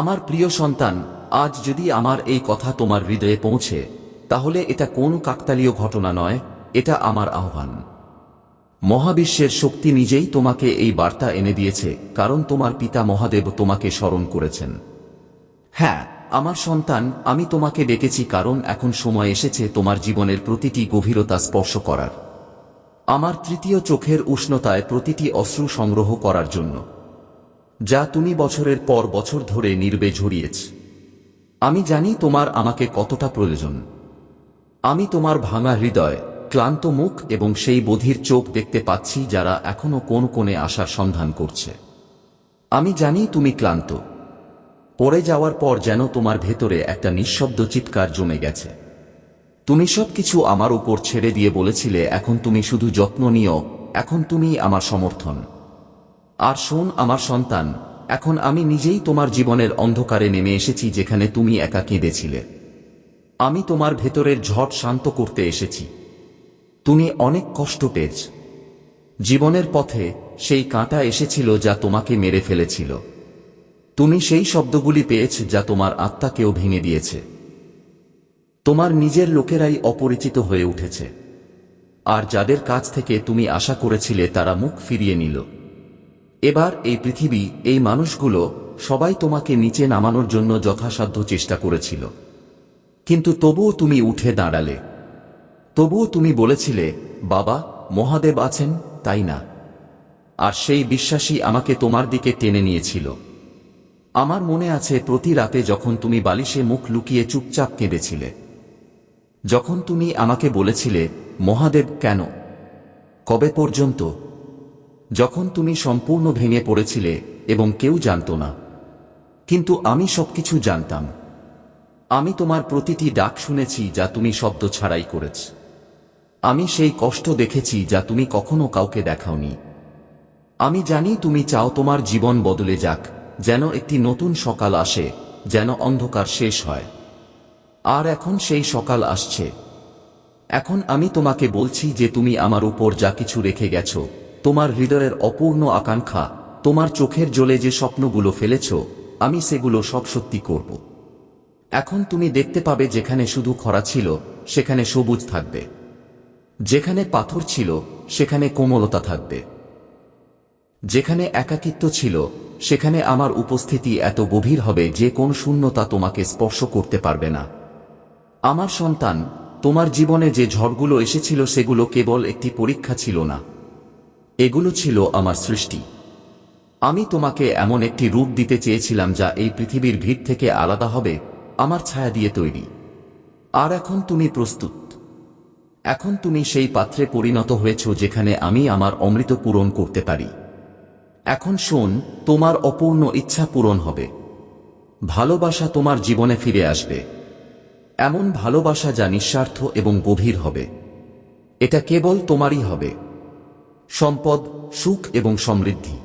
আমার প্রিয় সন্তান, আজ যদি আমার এই কথা তোমার হৃদয়ে পৌঁছে, তাহলে এটা কোন কাকতালীয় ঘটনা নয়, এটা আমার আহ্বান। মহাবিশ্বের শক্তি নিজেই তোমাকে এই বার্তা এনে দিয়েছে, কারণ তোমার পিতা মহাদেব তোমাকে স্মরণ করেছেন। হ্যাঁ আমার সন্তান, আমি তোমাকে ডেকেছি কারণ এখন সময় এসেছে তোমার জীবনের প্রতিটি গভীরতা স্পর্শ করার। আমার তৃতীয় চোখের উষ্ণতায় প্রতিটি অশ্রু সংগ্রহ করার জন্য। যা তুমি বছরের পর বছর ধরে নির্বে ঝরিয়েছ। আমি জানি তোমার আমাকে কতটা প্রয়োজন। আমি তোমার ভাঙা হৃদয়, ক্লান্ত মুখ এবং সেই বধির চোখ দেখতে পাচ্ছি যারা এখনও কোন কোণে আসার সন্ধান করছে। আমি জানি তুমি ক্লান্ত। পড়ে যাওয়ার পর যেন তোমার ভেতরে একটা নিঃশব্দ চিৎকার জমে গেছে। তুমি সব কিছু আমার উপর ছেড়ে দিয়ে বলেছিলে, এখন তুমি শুধু যত্ন নিও, এখন তুমি আমার সমর্থন। আর শোন আমার সন্তান, এখন আমি নিজেই তোমার জীবনের অন্ধকারে নেমে এসেছি যেখানে তুমি একা কেঁদেছিলে। আমি তোমার ভেতরের ঝড় শান্ত করতে এসেছি। তুমি অনেক কষ্ট পেয়েছ। জীবনের পথে সেই কাঁটা এসেছিল যা তোমাকে মেরে ফেলেছিল। তুমি সেই শব্দগুলি পেয়েছ যা তোমার আত্মাকেও ভেঙে দিয়েছে। তোমার নিজের লোকেরাই অপরিচিত হয়ে উঠেছে। আর যাদের কাছ থেকে তুমি আশা করেছিলে তারা মুখ ফিরিয়ে নিল। এবার এই পৃথিবী, এই মানুষগুলো সবাই তোমাকে নিচে নামানোর জন্য যথাসাধ্য চেষ্টা করেছিল। কিন্তু তবুও তুমি উঠে দাঁড়ালে। তবুও তুমি বলেছিলে, বাবা, মহাদেব আছেন, তাই না? আর সেই বিশ্বাসী আমাকে তোমার দিকে টেনে নিয়েছিল। আমার মনে আছে, প্রতি রাতে যখন তুমি বালিশে মুখ লুকিয়ে চুপচাপ কেঁদেছিলে, যখন তুমি আমাকে বলেছিলে, মহাদেব কেন? কবে পর্যন্ত? যখন তুমি সম্পূর্ণ ভেঙে পড়েছিলে এবং কেউ জানত না। কিন্তু আমি সবকিছু জানতাম। আমি তোমার প্রতিটি ডাক শুনেছি যা তুমি শব্দ ছাড়াই করেছ। আমি সেই কষ্ট দেখেছি যা তুমি কখনো কাউকে দেখাওনি। আমি জানি তুমি চাও তোমার জীবন বদলে যাক, যেন একটি নতুন সকাল আসে, যেন অন্ধকার শেষ হয়। আর এখন সেই সকাল আসছে। এখন আমি তোমাকে বলছি যে তুমি আমার উপর যা কিছু রেখে গেছো তোমার হৃদয়ের অপূর্ণ আকাঙ্ক্ষা, তোমার চোখের জলে যে স্বপ্নগুলো ফেলেছ, আমি সেগুলো সব সত্যি করব। এখন তুমি দেখতে পাবে যেখানে শুধু খরা ছিল, সেখানে সবুজ থাকবে। যেখানে পাথর ছিল, সেখানে কোমলতা থাকবে। যেখানে একাকিত্ব ছিল, সেখানে আমার উপস্থিতি এত গভীর হবে যে কোন শূন্যতা তোমাকে স্পর্শ করতে পারবে না। আমার সন্তান, তোমার জীবনে যে ঝড়গুলো এসেছিল সেগুলো কেবল একটি পরীক্ষা ছিল না। এগুলো ছিল আমার সৃষ্টি। আমি তোমাকে এমন একটি রূপ দিতে চেয়েছিলাম যা এই পৃথিবীর ভিড় থেকে আলাদা হবে, আমার ছায়া দিয়ে তৈরি। আর এখন তুমি প্রস্তুত। এখন তুমি সেই পাত্রে পরিণত হয়েছ যেখানে আমি আমার অমৃত পূরণ করতে পারি। এখন শোন, তোমার অপূর্ণ ইচ্ছা পূরণ হবে। ভালোবাসা তোমার জীবনে ফিরে আসবে। এমন ভালোবাসা যা নিঃস্বার্থ এবং গভীর হবে। এটা কেবল তোমারই হবে। সম্পদ, সুখ এবং সমৃদ্ধি।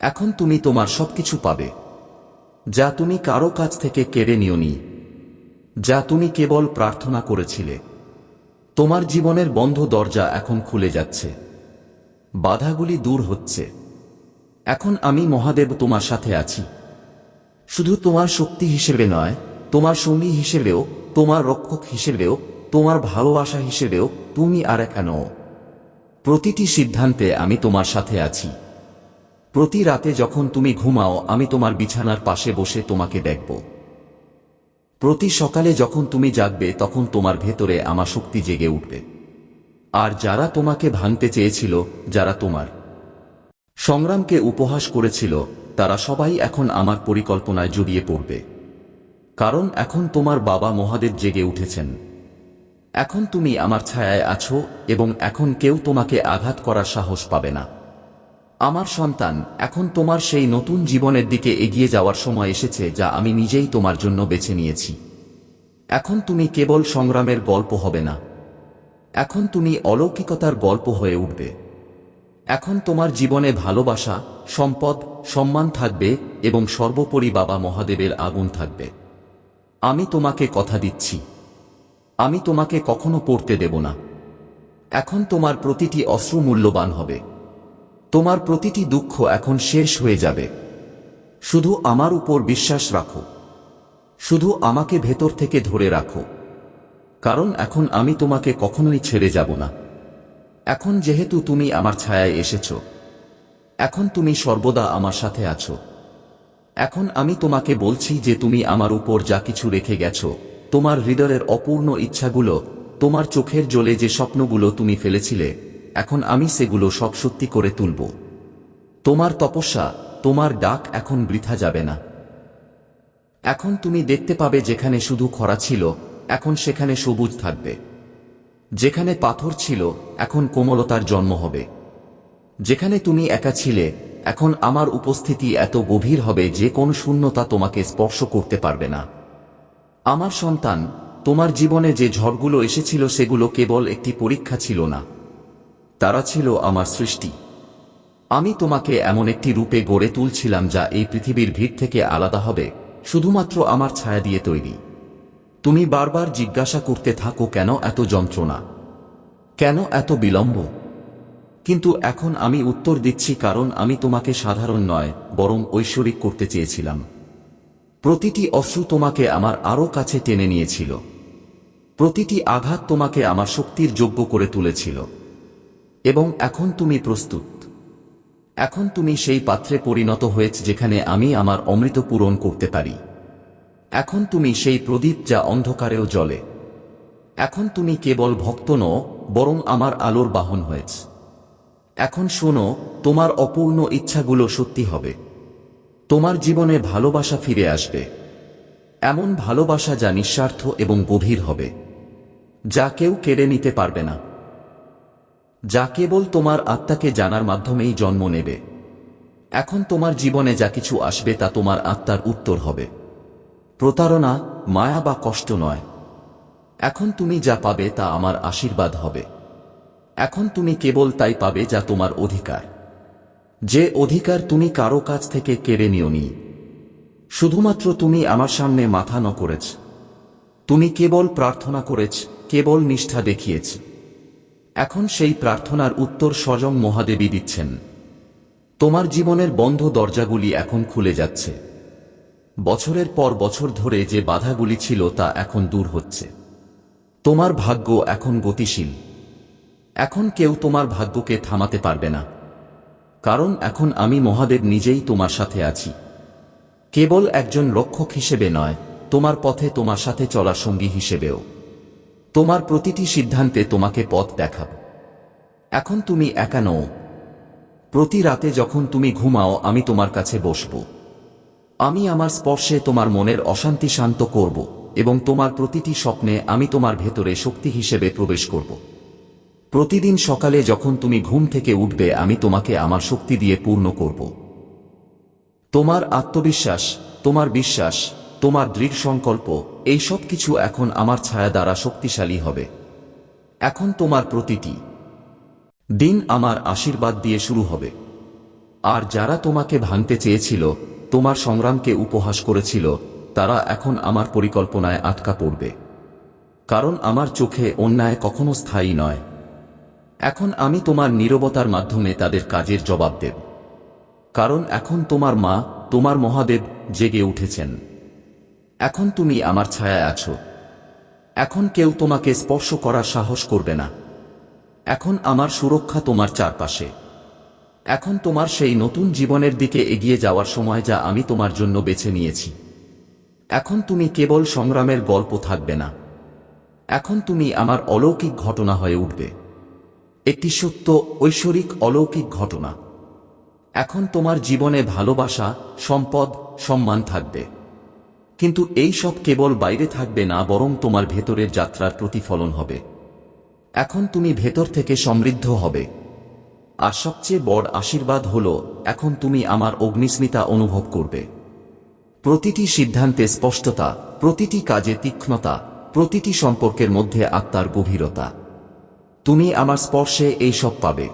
এখন তুমি তোমার সবকিছু পাবে, যা তুমি কারও কাছ থেকে কেড়ে নিওনি, যা তুমি কেবল প্রার্থনা করেছিলে। তোমার জীবনের বন্ধ দরজা এখন খুলে যাচ্ছে। বাধাগুলি দূর হচ্ছে। এখন আমি মহাদেব তোমার সাথে আছি। শুধু তোমার শক্তি হিসেবে নয়, তোমার সঙ্গী হিসেবেও, তোমার রক্ষক হিসেবেও, তোমার ভালোবাসা হিসেবেও তুমি আর কেন প্রতিটি সিদ্ধান্তে আমি তোমার সাথে আছি। প্রতি রাতে যখন তুমি ঘুমাও, আমি তোমার বিছানার পাশে বসে তোমাকে দেখব। প্রতি সকালে যখন তুমি জাগবে, তখন তোমার ভেতরে আমার শক্তি জেগে উঠবে। আর যারা তোমাকে ভাঙতে চেয়েছিল, যারা তোমার সংগ্রামকে উপহাস করেছিল, তারা সবাই এখন আমার পরিকল্পনায় জড়িয়ে পড়বে। কারণ এখন তোমার বাবা মহাদেব জেগে উঠেছেন। এখন তুমি আমার ছায়ায় আছো এবং এখন কেউ তোমাকে আঘাত করার সাহস পাবে না। আমার সন্তান, এখন তোমার সেই নতুন জীবনের দিকে এগিয়ে যাওয়ার সময় এসেছে যা আমি নিজেই তোমার জন্য বেছে নিয়েছি। এখন তুমি কেবল সংগ্রামের গল্প হবে না। এখন তুমি অলৌকিকতার গল্প হয়ে উঠবে। এখন তোমার জীবনে ভালোবাসা, সম্পদ, সম্মান থাকবে এবং সর্বোপরি বাবা মহাদেবের আগুন থাকবে। আমি তোমাকে কথা দিচ্ছি। আমি তোমাকে কখনো পড়তে দেব না। এখন তোমার প্রতিটি অশ্রু মূল্যবান হবে। তোমার প্রতিটি দুঃখ এখন শেষ হয়ে যাবে। শুধু আমার উপর বিশ্বাস রাখো। শুধু আমাকে ভেতর থেকে ধরে রাখো। কারণ এখন আমি তোমাকে কখনোই ছেড়ে যাব না। এখন যেহেতু তুমি আমার ছায়ায় এসেছ, এখন তুমি সর্বদা আমার সাথে আছো। এখন আমি তোমাকে বলছি যে তুমি আমার উপর যা কিছু রেখে গেছো তোমার হৃদয়ের অপূর্ণ ইচ্ছাগুলো তোমার চোখের জলে যে স্বপ্নগুলো তুমি ফেলেছিলে, এখন আমি সেগুলো সব সত্যি করে তুলব। তোমার তপস্যা, তোমার ডাক এখন বৃথা যাবে না। এখন তুমি দেখতে পাবে যেখানে শুধু খরা ছিল, এখন সেখানে সবুজ থাকবে। যেখানে পাথর ছিল, এখন কোমলতার জন্ম হবে। যেখানে তুমি একা ছিলে, এখন আমার উপস্থিতি এত গভীর হবে যে কোন শূন্যতা তোমাকে স্পর্শ করতে পারবে না। আমার সন্তান, তোমার জীবনে যে ঝড়গুলো এসেছিল সেগুলো কেবল একটি পরীক্ষা ছিল না। তারা ছিল আমার সৃষ্টি। আমি তোমাকে এমন একটি রূপে গড়ে তুলছিলাম যা এই পৃথিবীর ভিড় থেকে আলাদা হবে, শুধুমাত্র আমার ছায়া দিয়ে তৈরি। তুমি বারবার জিজ্ঞাসা করতে থাকো, কেন এত যন্ত্রণা? কেন এত বিলম্ব? কিন্তু এখন আমি উত্তর দিচ্ছি, কারণ আমি তোমাকে সাধারণ নয়, বরং ঐশ্বরিক করতে চেয়েছিলাম। প্রতিটি অশ্রু তোমাকে আমার আরও কাছে টেনে নিয়েছিল। প্রতিটি আঘাত তোমাকে আমার শক্তির যোগ্য করে তুলেছিল। এবং এখন তুমি প্রস্তুত। এখন তুমি সেই পাত্রে পরিণত হয়েছে যেখানে আমি আমার অমৃত পূরণ করতে পারি। এখন তুমি সেই প্রদীপ যা অন্ধকারেও জ্বলে। এখন তুমি কেবল ভক্ত নও, বরং আমার আলোর বাহন হয়েছে। এখন শোনো, তোমার অপূর্ণ ইচ্ছাগুলো সত্যি হবে। তোমার জীবনে ভালোবাসা ফিরে আসবে। এমন ভালোবাসা যা নিঃস্বার্থ এবং গভীর হবে, যা কেউ কেড়ে নিতে পারবে না। যা কেবল তোমার আত্মাকে জানার মাধ্যমেই জন্ম নেবে। এখন তোমার জীবনে যা কিছু আসবে তা তোমার আত্মার উত্তর হবে। প্রতারণা, মায়া বা কষ্ট নয়। এখন তুমি যা পাবে তা আমার আশীর্বাদ হবে। এখন তুমি কেবল তাই পাবে যা তোমার অধিকার। যে অধিকার তুমি কারও কাছ থেকে কেড়ে নিওনি, শুধুমাত্র তুমি আমার সামনে মাথা ন করেছ। তুমি কেবল প্রার্থনা করেছ, কেবল নিষ্ঠা দেখিয়েছ। এখন সেই প্রার্থনার উত্তর স্বয়ং মহাদেবী দিচ্ছেন। তোমার জীবনের বন্ধ দরজাগুলি এখন খুলে যাচ্ছে। বছরের পর বছর ধরে যে বাধাগুলি ছিল তা এখন দূর হচ্ছে। তোমার ভাগ্য এখন গতিশীল। এখন কেউ তোমার ভাগ্যকে থামাতে পারবে না। কারণ এখন আমি মহাদেব নিজেই তোমার সাথে আছি। কেবল একজন রক্ষক হিসেবে নয়, তোমার পথে তোমার সাথে চলা সঙ্গী হিসেবেও। তোমার প্রতিটি সিদ্ধান্তে তোমাকে পথ দেখাব। এখন তুমি একা নও। প্রতি রাতে যখন তুমি ঘুমাও, আমি তোমার কাছে বসব। আমি আমার স্পর্শে তোমার মনের অশান্তি শান্ত করব এবং তোমার প্রতিটি স্বপ্নে আমি তোমার ভেতরে শক্তি হিসেবে প্রবেশ করব। প্রতিদিন সকালে যখন তুমি ঘুম থেকে উঠবে, আমি তোমাকে আমার শক্তি দিয়ে পূর্ণ করব। তোমার আত্মবিশ্বাস, তোমার বিশ্বাস, তোমার দৃঢ় সংকল্প, এই সব কিছু এখন আমার ছায়া দ্বারা শক্তিশালী হবে। এখন তোমার প্রতিটি দিন আমার আশীর্বাদ দিয়ে শুরু হবে। আর যারা তোমাকে ভাঙতে চেয়েছিল, তোমার সংগ্রামকে উপহাস করেছিল, তারা এখন আমার পরিকল্পনায় আটকা পড়বে। কারণ আমার চোখে অন্যায় কখনো স্থায়ী নয়। এখন আমি তোমার নীরবতার মাধ্যমে তাদের কাজের জবাব দেব। কারণ এখন তোমার মা, তোমার মহাদেব জেগে উঠেছেন। এখন তুমি আমার ছায়ায় আছো। এখন কেউ তোমাকে স্পর্শ করার সাহস করবে না। এখন আমার সুরক্ষা তোমার চারপাশে। এখন তোমার সেই নতুন জীবনের দিকে এগিয়ে যাওয়ার সময় যা আমি তোমার জন্য বেছে নিয়েছি। এখন তুমি কেবল সংগ্রামের গল্প থাকবে না। এখন তুমি আমার অলৌকিক ঘটনা হয়ে উঠবে। একটি সত্য ঐশ্বরিক অলৌকিক ঘটনা। এখন তোমার জীবনে ভালোবাসা, সম্পদ, সম্মান থাকবে। কিন্তু এই সব কেবল বাইরে থাকবে না, বরং তোমার ভেতরের যাত্রার প্রতিফলন হবে। এখন তুমি ভেতর থেকে সমৃদ্ধ হবে। আর সবচেয়ে বড় আশীর্বাদ হল, এখন তুমি আমার অগ্নিস্মিতা অনুভব করবে। প্রতিটি সিদ্ধান্তে স্পষ্টতা, প্রতিটি কাজে তীক্ষ্ণতা, প্রতিটি সম্পর্কের মধ্যে আত্মার গভীরতা। তুমি আমার স্পর্শে এই সব পাবে।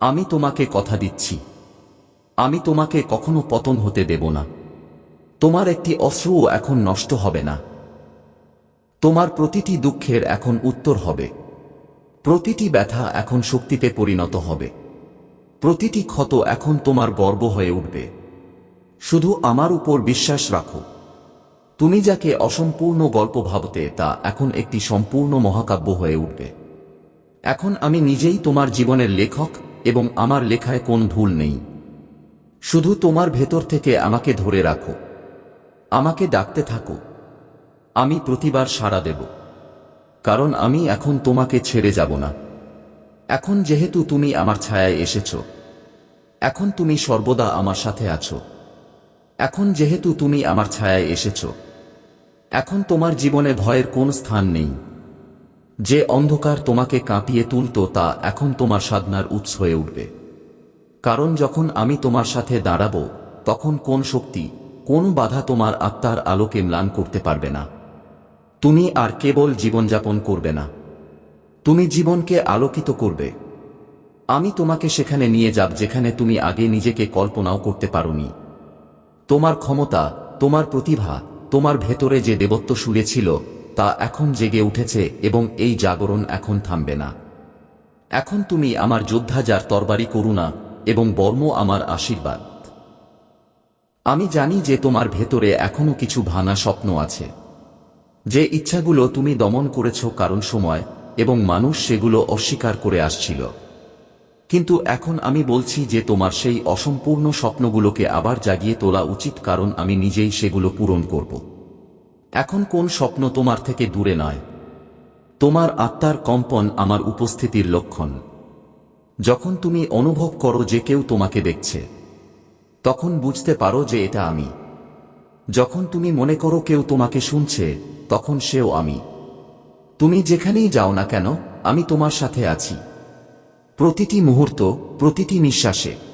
আমি তোমাকে কথা দিচ্ছি। আমি তোমাকে কখনো পতন হতে দেব না। তোমার একটি অশ্রুও এখন নষ্ট হবে না। তোমার প্রতিটি দুঃখের এখন উত্তর হবে। প্রতিটি ব্যথা এখন শক্তিতে পরিণত হবে। প্রতিটি ক্ষত এখন তোমার গর্ব হয়ে উঠবে। শুধু আমার উপর বিশ্বাস রাখো। তুমি যাকে অসম্পূর্ণ গল্প ভাবতে তা এখন একটি সম্পূর্ণ মহাকাব্য হয়ে উঠবে। এখন আমি নিজেই তোমার জীবনের লেখক এবং আমার লেখায় কোন ভুল নেই। শুধু তোমার ভেতর থেকে আমাকে ধরে রাখো। আমাকে ডাকতে থাকো। আমি প্রতিবার সাড়া দেব। কারণ আমি এখন তোমাকে ছেড়ে যাব না। এখন যেহেতু তুমি আমার ছায়ায় এসেছ, এখন তুমি সর্বদা আমার সাথে আছো। এখন যেহেতু তুমি আমার ছায়ায় এসেছ, এখন তোমার জীবনে ভয়ের কোন স্থান নেই। যে অন্ধকার তোমাকে কাঁপিয়ে তুলত তা এখন তোমার সাধনার উৎস হয়ে উঠবে। কারণ যখন আমি তোমার সাথে দাঁড়াবো, তখন কোন শক্তি, কোন বাধা তোমার আত্মার আলোকে ম্লান করতে পারবে না। তুমি আর কেবল জীবনযাপন করবে না। তুমি জীবনকে আলোকিত করবে। আমি তোমাকে সেখানে নিয়ে যাব যেখানে তুমি আগে নিজেকে কল্পনাও করতে পারোনি। তোমার ক্ষমতা, তোমার প্রতিভা, তোমার ভেতরে যে দেবত্ব সুরে ছিল তা এখন জেগে উঠেছে এবং এই জাগরণ এখন থামবে না। এখন তুমি আমার যোদ্ধা যার তরবারি করুণা এবং বর্ম আমার আশীর্বাদ। আমি জানি যে তোমার ভেতরে এখনও কিছু ভাঙা স্বপ্ন আছে। যে ইচ্ছাগুলো তুমি দমন করেছ কারণ সময় এবং মানুষ সেগুলো অস্বীকার করে আসছিল। কিন্তু এখন আমি বলছি যে তোমার সেই অসম্পূর্ণ স্বপ্নগুলোকে আবার জাগিয়ে তোলা উচিত কারণ আমি নিজেই সেগুলো পূরণ করব। এখন কোন স্বপ্ন তোমার থেকে দূরে নয়। তোমার আত্মার কম্পন আমার উপস্থিতির লক্ষণ। যখন তুমি অনুভব করো যে কেউ তোমাকে দেখছে, তখন বুঝতে পারো যে এটা আমি। যখন তুমি মনে করো কেউ তোমাকে শুনছে, তখন সেও আমি। তুমি যেখানেই যাও না কেন, আমি তোমার সাথে আছি। প্রতিটি মুহূর্ত, প্রতিটি নিঃশ্বাসে।